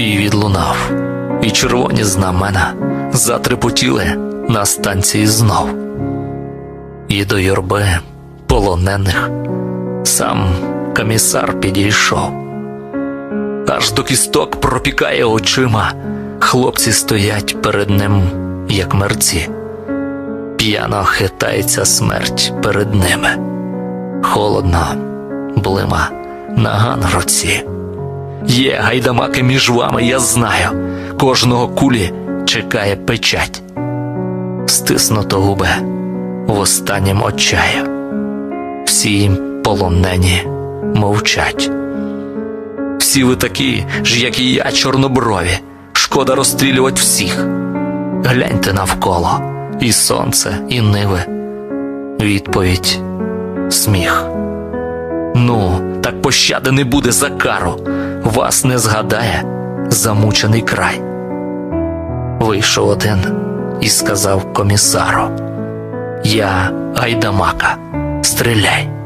Бій відлунав, і червоні знамена затрепотіли на станції знов. І до юрби полонених сам комісар підійшов. Аж до кісток пропікає очима, хлопці стоять перед ним, як мерці. П'яно хитається смерть перед ними. Холодно, блима, наган в руці. Є гайдамаки між вами, я знаю. Кожного кулі чекає печать. Стиснуто губе в останнім очаю. Всі їм полонені мовчать. Всі ви такі ж, як і я, чорноброві. Шкода розстрілювати всіх. Гляньте навколо і сонце, і ниви. Відповідь сміх. Ну, так пощади не буде за кару. Вас не згадає замучений край. Вийшов один і сказав комісару: Я гайдамака, стріляй.